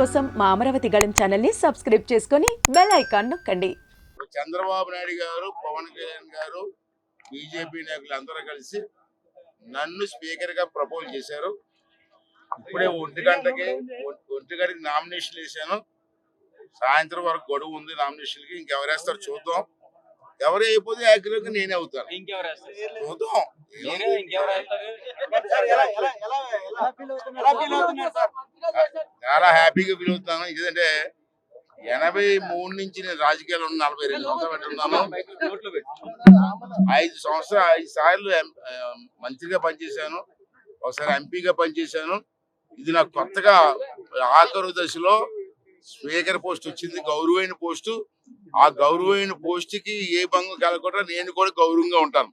కోసం మా అమరావతి గళం ఛానల్ని సబ్స్క్రైబ్ చేసుకొని బెల్ ఐకాన్ నొక్కండి. చంద్రబాబు నాయుడు గారు పవన్ కళ్యాణ్ గారు బీజేపీ నాయకులు అందరూ కలిసి నన్ను స్పీకర్గా ప్రపోజ్ చేశారు. ఇప్పుడే ఒంటి గంటకి ఒంటి గంటకి నామినేషన్ వేసాను సాయంత్రం వరకు గడువు ఉంది నామినేషన్కి. ఇంకెవరు వేస్తారు చూద్దాం. ఎవరు అయిపోతే యాక్టివ్గా నేనే అవుతాను? చూద్దాం? చాలా హ్యాపీగా ఫీల్ అవుతున్నాను. ఎందుకంటే ఎనభై మూడు నుంచి నేను రాజకీయాల్లో ఉన్న నలభై రెండు సంవత్సరాలు పెట్టున్నాను ఐదు సంవత్సరాలు ఐదు సార్లు మంత్రిగా పనిచేశాను. ఒకసారి ఎంపీగా పనిచేశాను. ఇది నాకు కొత్తగా ఆఖరు దశలో స్పీకర్ పోస్ట్ వచ్చింది గౌరవమైన పోస్టు. ఆ గౌరవమైన పోస్ట్కి ఏ భంగం కలగకుండా నేను కూడా గౌరవంగా ఉంటాను.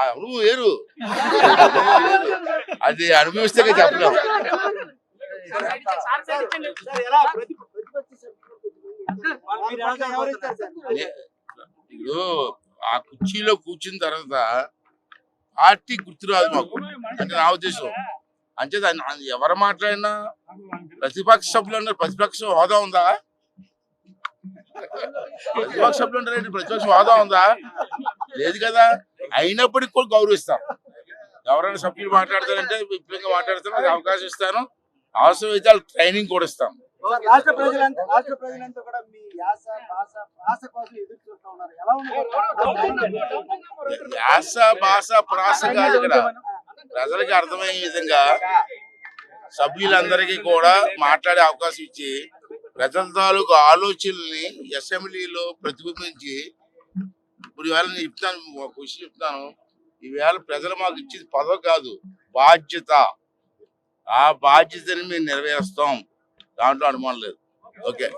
అనుభవం వేరు అది అనుభవిస్తే చెప్పలేము ఇప్పుడు ఆ కుర్చీలో కూర్చున్న తర్వాత పార్టీ గుర్తురాదు మాకు. అంటే నా ఉద్దేశం. అన్- ఎవరు మాట్లాడినా ప్రతిపక్ష సభ్యులు అన్నారు. ప్రతిపక్ష హోదా ఉందా? ప్రతిపక్ష సభ్యులు అంటారు ప్రతిపక్ష హోదా ఉందా? లేదు కదా. అయినప్పటికీ కూడా గౌరవిస్తాం. ఎవరైనా సభ్యులు మాట్లాడతారంటే విపులంగా మాట్లాడతాను అది అవకాశం ఇస్తాను. అవసరం అయితే వాళ్ళకి ట్రైనింగ్ కూడా ఇస్తాం. సార్, రాష్ట్ర ప్రజలంతా రాష్ట్ర ప్రజలంతా కూడా మీ యాస భాష భాష కోసం ఎదురు చూస్తూ ఉన్నారు. ఎలా ఉంది? యాస భాష ప్రాస కాదు ఇక్కడ. ప్రజలకి అర్థమయ్యే విధంగా సభ్యులందరికీ కూడా మాట్లాడే అవకాశం ఇచ్చి ప్రజల తాలూకు ఆలోచనల్ని అసెంబ్లీలో ప్రతిబింబించి ఇప్పుడు ఈవేళ నేను చెప్తాను ఒక విషయం చెప్తాను. ఈవేళ ప్రజలు మాకు ఇచ్చేది పదవి కాదు బాధ్యత. ఆ బాధ్యతని మేము నెరవేరుస్తాం. దాంట్లో అనుమానం లేదు. ఓకే.